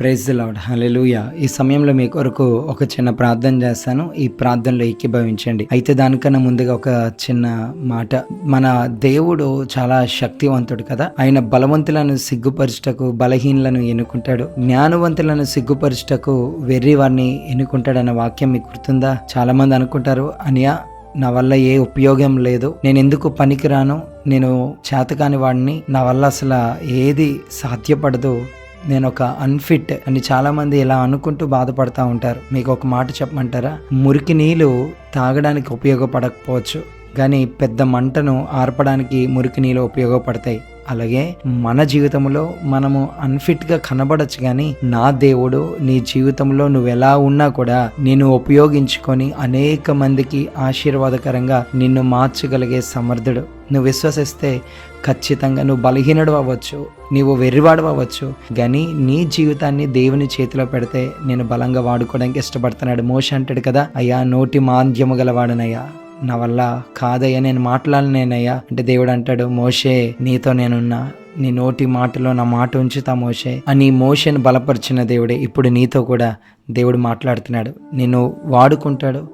Praise lord hallelujah ఈ సమయంలో మీ కొరకు ఒక చిన్న ప్రార్థన చేస్తాను. ఈ ప్రార్థనలో ఏకీభవించండి. అయితే దానికన్నా ముందుగా ఒక చిన్న మాట. మన దేవుడు చాలా శక్తివంతుడు కదా. ఆయన బలవంతులను సిగ్గుపరచుటకు బలహీనలను ఎన్నుకుంటాడు. జ్ఞానవంతులను సిగ్గుపరచుటకు వెర్రి వారిని ఎన్నుకుంటాడన్న వాక్యం మీకు గుర్తుందా? చాలా మంది అనుకుంటారు అనియా నా వల్ల ఏ ఉపయోగం లేదు. నేను ఎందుకు పనికిరాను? నేను చేతకాని వాడిని. నా వల్ల అసలు ఏది సాధ్యపడదు. నేను ఒక అన్ఫిట్ అని చాలా మంది ఇలా అనుకుంటూ బాధపడతా ఉంటారు. మీకు ఒక మాట చెప్పమంటారా? మురికి నీళ్ళు తాగడానికి ఉపయోగపడకపోవచ్చు. కానీ పెద్ద మంటను ఆర్పడానికి మురికి నీళ్ళు ఉపయోగపడతాయి. అలాగే మన జీవితంలో మనము అన్ఫిట్గా కనబడచ్చు కానీ నా దేవుడు నీ జీవితంలో నువ్వు ఎలా ఉన్నా కూడా నేను ఉపయోగించుకొని అనేక మందికి ఆశీర్వాదకరంగా నిన్ను మార్చగలిగే సమర్థుడు. నువ్వు విశ్వసిస్తే ఖచ్చితంగా నువ్వు బలహీనుడు అవ్వచ్చు నీవు వెర్రివాడు అవ్వచ్చు కానీ నీ జీవితాన్ని దేవుని చేతిలో పెడితే నేను బలంగా వాడుకోవడానికి ఇష్టపడుతున్నాడు. మోష అంటాడు కదా అయ్యా నోటి మాంద్యము గలవాడనయ్యా. నా వల్ల కాదయ్యా నేను మాట్లాడలేనయ్యా. అంటే దేవుడు అంటాడు మోషే నీతో నేనున్నా. నీ నోటి మాటలో నా మాట ఉంచుతా మోషే. అని మోషేను బలపరిచిన దేవుడే ఇప్పుడు నీతో కూడా దేవుడు మాట్లాడుతున్నాడు. నిన్ను వాడుకుంటాడు.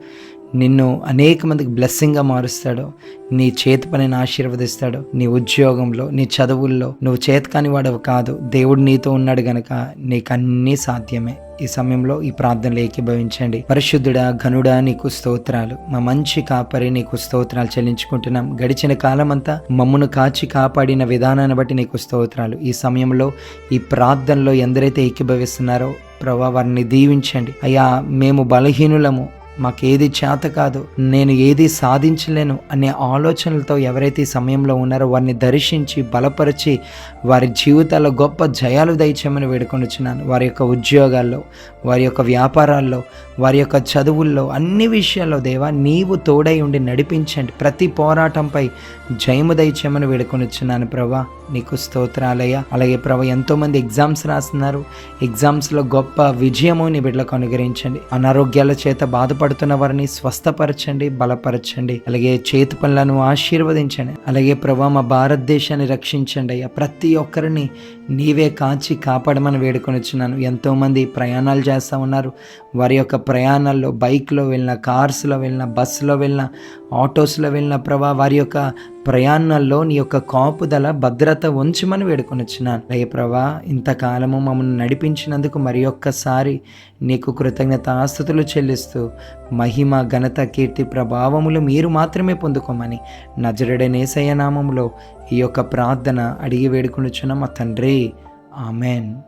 నిన్ను అనేక మందికి బ్లెస్సింగ్గా మారుస్తాడు. నీ చేతి పనిని ఆశీర్వదిస్తాడు. నీ ఉద్యోగంలో నీ చదువుల్లో నువ్వు చేతకాని వాడవు కాదు. దేవుడు నీతో ఉన్నాడు గనక నీకు అన్నీ సాధ్యమే. ఈ సమయంలో ఈ ప్రార్థనలు ఏకీభవించండి. పరిశుద్ధుడా ఘనుడా నీకు స్తోత్రాలు. మా మంచి కాపరి నీకు స్తోత్రాలు చెల్లించుకుంటున్నాం. గడిచిన కాలమంతా మమ్మను కాచి కాపాడిన విధానాన్ని బట్టి నీకు స్తోత్రాలు. ఈ సమయంలో ఈ ప్రార్థనలో ఎందరైతే ఏకీభవిస్తున్నారో ప్రభా వారిని దీవించండి. అయ్యా మేము బలహీనులము. మాకేది చేత కాదు నేను ఏది సాధించలేను అనే ఆలోచనలతో ఎవరైతే ఈ సమయంలో ఉన్నారో వారిని దర్శించి బలపరిచి వారి జీవితాల్లో గొప్ప జయాలు దయచేయమని వేడుకొనిచున్నాను వారి యొక్క ఉద్యోగాల్లో వారి యొక్క వ్యాపారాల్లో వారి యొక్క చదువుల్లో అన్ని విషయాల్లో దేవా నీవు తోడై ఉండి నడిపించండి. ప్రతి పోరాటంపై జయము దయచేయమని వేడుకొనిచున్నాను ప్రభా. నీకు స్తోత్రాలయ అలాగే ప్రభా ఎంతోమంది ఎగ్జామ్స్ రాస్తున్నారు. ఎగ్జామ్స్లో గొప్ప విజయము నీ బిడ్డలకు అనుగ్రహించండి. అనారోగ్యాల చేత బాధపడుతున్న వారిని స్వస్థపరచండి బలపరచండి. అలాగే చేతి పనులను ఆశీర్వదించండి. అలాగే ప్రభా మా భారతదేశాన్ని రక్షించండి. అయ్యా ప్రతి ఒక్కరిని నీవే కాచి కాపాడమని వేడుకొనిచున్నాను. ఎంతోమంది ప్రయాణాలు చేస్తూ ఉన్నారు. వారి యొక్క ప్రయాణాల్లో బైక్లో వెళ్ళిన కార్స్లో వెళ్ళిన బస్సులో వెళ్ళిన ఆటోస్లో వెళ్ళిన ప్రభా వారి యొక్క ప్రయాణాల్లో నీ యొక్క కాపుదల భద్రత ఉంచమని వేడుకొని వచ్చినాను ఇంతకాలము మమ్మల్ని నడిపించినందుకు మరి ఒక్కసారి నీకు కృతజ్ఞత ఆస్తుతులు చెల్లిస్తూ మహిమ ఘనత కీర్తి ప్రభావములు మీరు మాత్రమే పొందుకోమని నజరడనేసయ్య నామంలో ఈ యొక్క ప్రార్థన అడిగి వేడుకొనిచున్న మా తండ్రి. ఆమెన్.